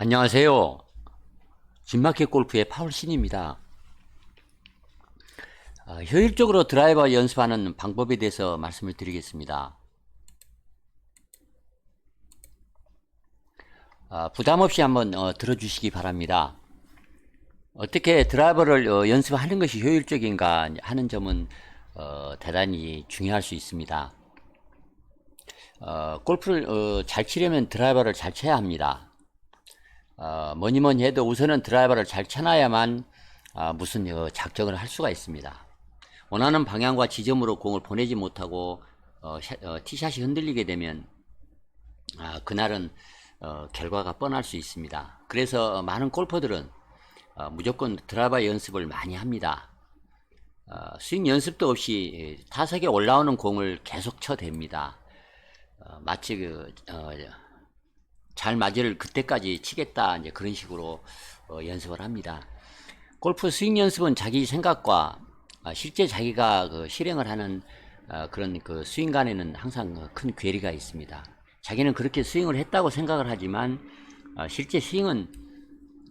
안녕하세요. 진마켓 골프의 파울 신입니다. 어, 효율적으로 드라이버 연습하는 방법에 대해서 말씀을 드리겠습니다. 어, 부담 없이 한번 어, 들어주시기 바랍니다. 어떻게 드라이버를 어, 연습하는 것이 효율적인가 하는 점은 어, 대단히 중요할 수 있습니다. 어, 골프를 어, 잘 치려면 드라이버를 잘 쳐야 합니다. 어, 뭐니 뭐니 해도 우선은 드라이버를 잘 쳐놔야만 아, 무슨 어, 작정을 할 수가 있습니다. 원하는 방향과 지점으로 공을 보내지 못하고 어, 샷- 어, 티샷이 흔들리게 되면 아, 그날은 어, 결과가 뻔할 수 있습니다. 그래서 많은 골퍼들은 어, 무조건 드라이버 연습을 많이 합니다. 어, 스윙 연습도 없이 타석에 올라오는 공을 계속 쳐댑니다. 어, 마치 그, 어, 잘 맞을 그때까지 치겠다 이제 그런 식으로 어, 연습을 합니다. 골프 스윙 연습은 자기 생각과 아, 실제 자기가 그 실행을 하는 어, 그런 그 스윙 간에는 항상 어, 큰 괴리가 있습니다. 자기는 그렇게 스윙을 했다고 생각을 하지만 어, 실제 스윙은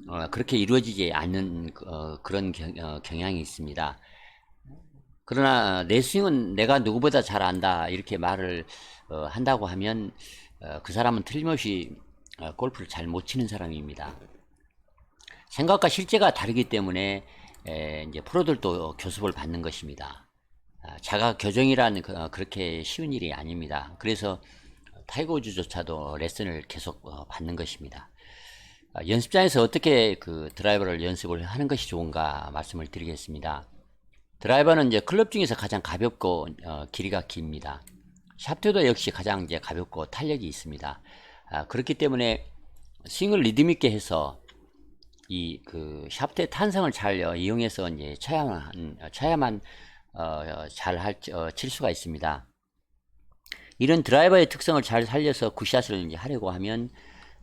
어, 그렇게 이루어지지 않는 어, 그런 경, 어, 경향이 있습니다. 그러나 내 스윙은 내가 누구보다 잘 안다 이렇게 말을 어, 한다고 하면 어, 그 사람은 틀림없이 어, 골프를 잘 못 치는 사람입니다. 생각과 실제가 다르기 때문에 에, 이제 프로들도 교습을 받는 것입니다. 아, 자가 교정이라는 그, 어, 그렇게 쉬운 일이 아닙니다. 그래서 타이거 우즈조차도 레슨을 계속 어, 받는 것입니다. 아, 연습장에서 어떻게 그 드라이버를 연습을 하는 것이 좋은가 말씀을 드리겠습니다. 드라이버는 이제 클럽 중에서 가장 가볍고 어, 길이가 깁니다. 샤프트도 역시 가장 이제 가볍고 탄력이 있습니다. 아, 그렇기 때문에 스윙을 리듬 있게 해서 이 그 샤프트의 탄성을 잘 어, 이용해서 이제 쳐야만 어, 쳐야만 어, 잘칠 수가 있습니다. 이런 드라이버의 특성을 잘 살려서 굿샷을 이제 하려고 하면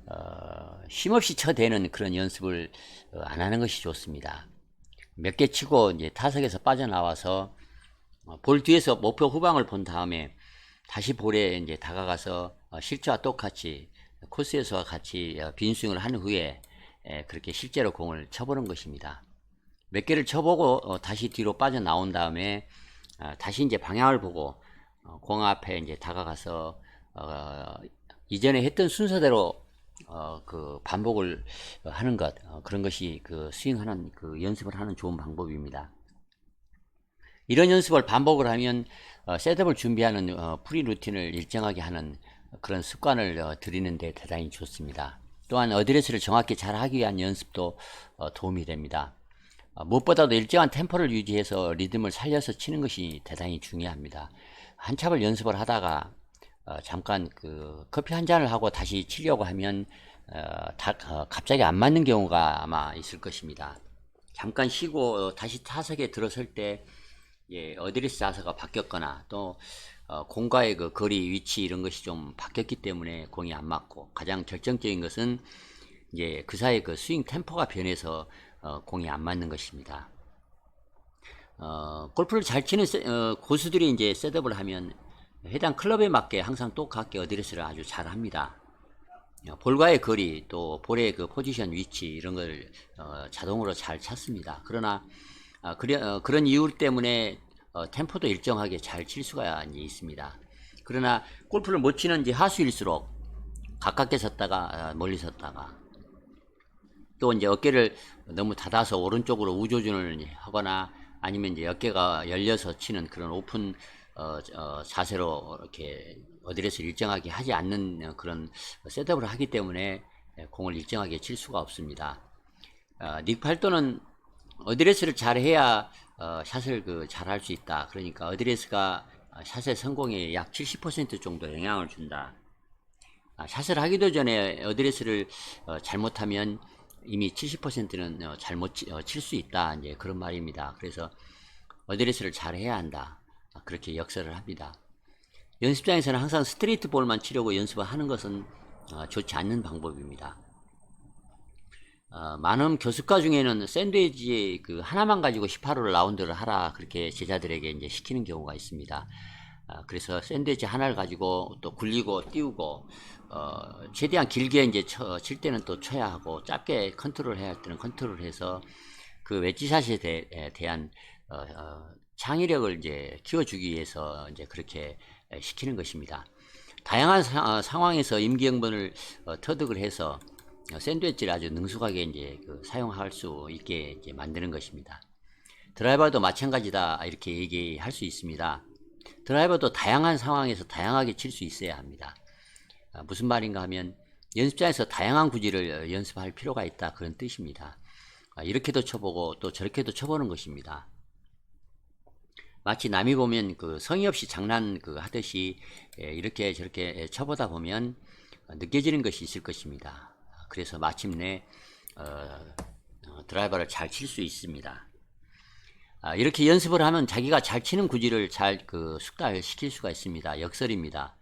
어, 쉼없이 쳐대는 그런 연습을 어, 안 하는 것이 좋습니다. 몇 개 치고 이제 타석에서 빠져나와서 어, 볼 뒤에서 목표 후방을 본 다음에 다시 볼에 이제 다가가서 어, 실제와 똑같이 코스에서와 같이 어, 빈 스윙을 한 후에 에, 그렇게 실제로 공을 쳐보는 것입니다. 몇 개를 쳐보고 어, 다시 뒤로 빠져나온 다음에 아, 다시 이제 방향을 보고 어, 공 앞에 이제 다가가서 어, 이전에 했던 순서대로 어, 그 반복을 어, 하는 것 어, 그런 것이 그 스윙하는 그 연습을 하는 좋은 방법입니다. 이런 연습을 반복을 하면 어, 셋업을 준비하는 어, 프리 루틴을 일정하게 하는 그런 습관을 어, 들이는데 대단히 좋습니다. 또한 어드레스를 정확히 잘 하기 위한 연습도 어, 도움이 됩니다. 어, 무엇보다도 일정한 템포를 유지해서 리듬을 살려서 치는 것이 대단히 중요합니다. 한참을 연습을 하다가 어, 잠깐 그 커피 한 잔을 하고 다시 치려고 하면 갑자기 안 맞는 경우가 아마 있을 것입니다. 잠깐 쉬고 어, 다시 타석에 들어설 때 예, 어드레스 자세가 바뀌었거나 또 어, 공과의 그 거리 위치 이런 것이 좀 바뀌었기 때문에 공이 안 맞고 가장 결정적인 것은 이제 그 사이 그 스윙 템포가 변해서 어, 공이 안 맞는 것입니다. 어, 골프를 잘 치는 세- 어, 고수들이 이제 셋업을 하면 해당 클럽에 맞게 항상 똑같게 어드레스를 아주 잘 합니다. 어, 볼과의 거리 또 볼의 그 포지션 위치 이런 걸 어, 자동으로 잘 찾습니다. 그러나 아, 그래, 어, 그런 이유 때문에 어, 템포도 일정하게 잘 칠 수가 있습니다. 그러나 골프를 못 치는 이제 하수일수록 가깝게 섰다가 아, 멀리 섰다가 또 이제 어깨를 너무 닫아서 오른쪽으로 우조준을 하거나 아니면 이제 어깨가 열려서 치는 그런 오픈 어, 어, 자세로 이렇게 어드레스를 일정하게 하지 않는 그런 셋업을 하기 때문에 공을 일정하게 칠 수가 없습니다. 어, 닉 팔도는 어드레스를 잘 해야 어, 샷을 그 잘할 수 있다. 그러니까 어드레스가 어, 샷의 성공에 약 70% 정도 영향을 준다. 아, 샷을 하기도 전에 어드레스를 어, 잘못하면 이미 70%는 어, 잘못 칠수 있다. 이제 그런 말입니다. 그래서 어드레스를 잘 해야 한다. 아, 그렇게 역설을 합니다. 연습장에서는 항상 스트레이트 볼만 치려고 연습을 하는 것은 어, 좋지 않는 방법입니다. 어, 많은 교습가 중에는 샌드위치 그 하나만 가지고 18홀 라운드를 하라 그렇게 제자들에게 이제 시키는 경우가 있습니다. 아, 그래서 샌드위치 하나를 가지고 또 굴리고 띄우고 어, 최대한 길게 이제 쳐, 칠 때는 또 쳐야 하고 짧게 컨트롤 해야 할 때는 컨트롤 해서 그 웨지샷에 대, 에 대한 어, 어, 창의력을 이제 키워주기 위해서 이제 그렇게 에, 시키는 것입니다. 다양한 사, 어, 상황에서 임기응변을 어, 터득을 해서 어, 샌드위치를 아주 능숙하게 이제 그 사용할 수 있게 이제 만드는 것입니다. 드라이버도 마찬가지다 이렇게 얘기할 수 있습니다. 드라이버도 다양한 상황에서 다양하게 칠 수 있어야 합니다. 아, 무슨 말인가 하면 연습장에서 다양한 구질을 어, 연습할 필요가 있다 그런 뜻입니다. 아, 이렇게도 쳐보고 또 저렇게도 쳐보는 것입니다. 마치 남이 보면 그 성의 없이 장난 그 하듯이 예, 이렇게 저렇게 쳐보다 보면 느껴지는 것이 있을 것입니다. 그래서 마침내 어, 어, 드라이버를 잘 칠 수 있습니다. 아, 이렇게 연습을 하면 자기가 잘 치는 구질을 잘 그 숙달시킬 수가 있습니다. 역설입니다.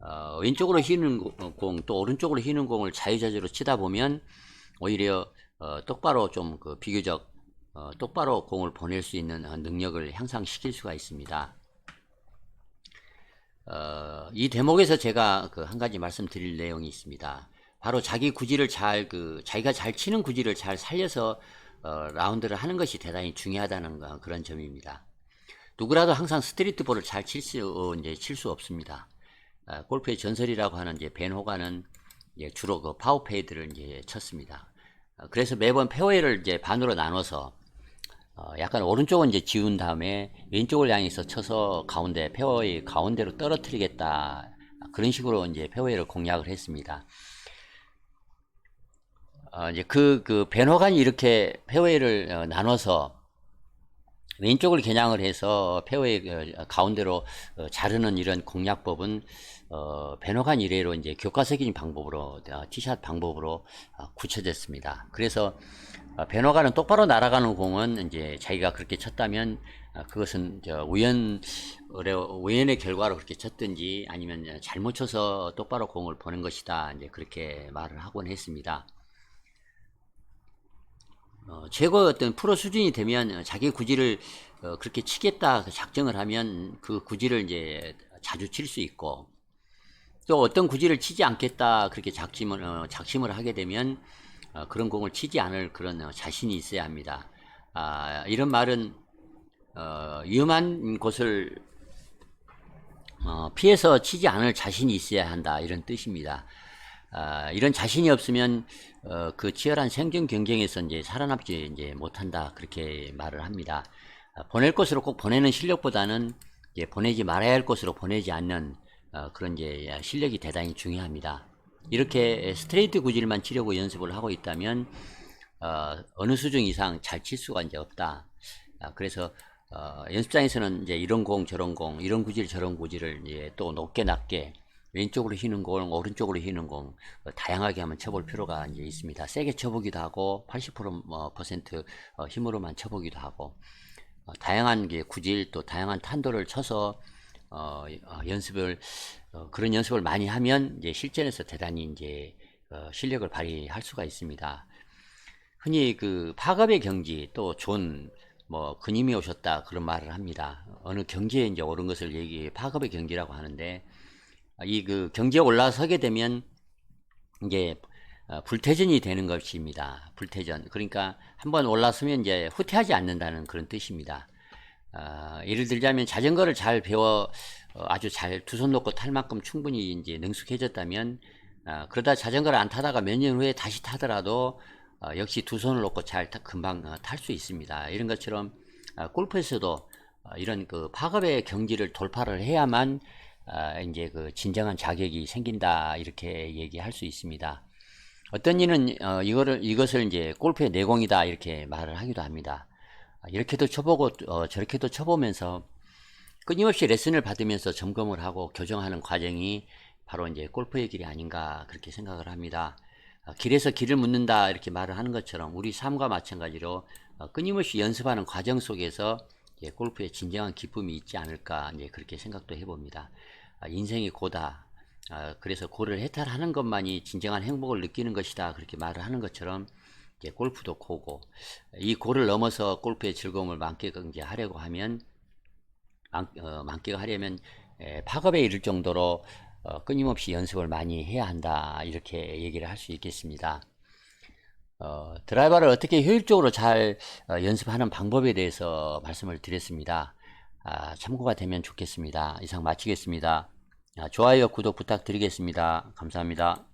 어, 왼쪽으로 휘는 공 또 오른쪽으로 휘는 공을 자유자재로 치다 보면 오히려 어, 똑바로 좀 그 비교적 어, 똑바로 공을 보낼 수 있는 어, 능력을 향상시킬 수가 있습니다. 어, 이 대목에서 제가 그 한 가지 말씀드릴 내용이 있습니다. 바로 자기 구질을 잘 그 자기가 잘 치는 구질을 잘 살려서 어, 라운드를 하는 것이 대단히 중요하다는 거, 그런 점입니다. 누구라도 항상 스트리트 볼을 잘 칠수 이제 칠 수 없습니다. 아, 골프의 전설이라고 하는 이제 벤 호가는 이제 주로 그 파워페이드를 이제 쳤습니다. 어, 그래서 매번 페어웨이를 이제 반으로 나눠서 어, 약간 오른쪽은 이제 지운 다음에 왼쪽을 향해서 쳐서 가운데 페어웨이 가운데로 떨어뜨리겠다 그런 식으로 이제 페어웨이를 공략을 했습니다. 어, 이제 그, 그, 벤호간이 이렇게 페어웨이를 어, 나눠서 왼쪽을 겨냥을 해서 페어웨이 어, 가운데로 어, 자르는 이런 공략법은 어, 벤호간 이래로 이제 교과서적인 방법으로 어, 티샷 방법으로 어, 굳혀졌습니다. 그래서 어, 벤호간은 똑바로 날아가는 공은 이제 자기가 그렇게 쳤다면 어, 그것은 저 우연 우연의 결과로 그렇게 쳤든지 아니면 잘못 쳐서 똑바로 공을 보낸 것이다 이제 그렇게 말을 하곤 했습니다. 어, 최고의 어떤 프로 수준이 되면 자기 구질을 어, 그렇게 치겠다 그 작정을 하면 그 구질을 이제 자주 칠 수 있고 또 어떤 구질을 치지 않겠다 그렇게 작심을 어, 작심을 하게 되면 어, 그런 공을 치지 않을 그런 어, 자신이 있어야 합니다. 아, 이런 말은 어, 위험한 곳을 어, 피해서 치지 않을 자신이 있어야 한다 이런 뜻입니다. 아, 이런 자신이 없으면 어, 그 치열한 생존 경쟁에서 이제 살아남지 이제 못한다 그렇게 말을 합니다. 아, 보낼 곳으로 꼭 보내는 실력보다는 이제 보내지 말아야 할 곳으로 보내지 않는 어, 그런 이제 실력이 대단히 중요합니다. 이렇게 스트레이트 구질만 치려고 연습을 하고 있다면 어, 어느 수준 이상 잘 칠 수가 이제 없다. 아, 그래서 어, 연습장에서는 이제 이런 공 저런 공 이런 구질 저런 구질을 이제 또 높게 낮게 왼쪽으로 휘는 공, 오른쪽으로 휘는 공 어, 다양하게 한번 쳐볼 필요가 이제 있습니다. 세게 쳐보기도 하고 80% 뭐, 어, 힘으로만 쳐보기도 하고 어, 다양한 게 구질 또 다양한 탄도를 쳐서 어, 어, 연습을 어, 그런 연습을 많이 하면 이제 실전에서 대단히 이제 어, 실력을 발휘할 수가 있습니다. 흔히 그 파급의 경지 또 존뭐 근임이 오셨다 그런 말을 합니다. 어느 경지에 이제 오른 것을 얘기 파급의 경지라고 하는데 이 그 경지에 올라서게 되면 이게 어, 불태전이 되는 것입니다. 불태전. 그러니까 한번 올라서면 이제 후퇴하지 않는다는 그런 뜻입니다. 어, 예를 들자면 자전거를 잘 배워 어, 아주 잘 두 손 놓고 탈 만큼 충분히 이제 능숙해졌다면 어, 그러다 자전거를 안 타다가 몇 년 후에 다시 타더라도 어, 역시 두 손을 놓고 잘 타- 금방 어, 탈수 있습니다. 이런 것처럼 어, 골프에서도 어, 이런 그 파급의 경지를 돌파를 해야만 아, 이제 그 진정한 자격이 생긴다 이렇게 얘기할 수 있습니다. 어떤 이는 어, 이거를 이것을 이제 골프의 내공이다 이렇게 말을 하기도 합니다. 아, 이렇게도 쳐보고 어, 저렇게도 쳐보면서 끊임없이 레슨을 받으면서 점검을 하고 교정하는 과정이 바로 이제 골프의 길이 아닌가 그렇게 생각을 합니다. 아, 길에서 길을 묻는다 이렇게 말을 하는 것처럼 우리 삶과 마찬가지로 어, 끊임없이 연습하는 과정 속에서 이제 골프에 진정한 기쁨이 있지 않을까 이제 그렇게 생각도 해봅니다. 아, 인생이 고다. 아, 그래서 고를 해탈하는 것만이 진정한 행복을 느끼는 것이다. 그렇게 말을 하는 것처럼 이제 골프도 고고 이 고를 넘어서 골프의 즐거움을 만끽하려고 하면 만, 어, 만끽하려면 에, 파급에 이를 정도로 어, 끊임없이 연습을 많이 해야 한다 이렇게 얘기를 할 수 있겠습니다. 어, 드라이버를 어떻게 효율적으로 잘 어, 연습하는 방법에 대해서 말씀을 드렸습니다. 아, 참고가 되면 좋겠습니다. 이상 마치겠습니다. 아, 좋아요, 구독 부탁드리겠습니다. 감사합니다.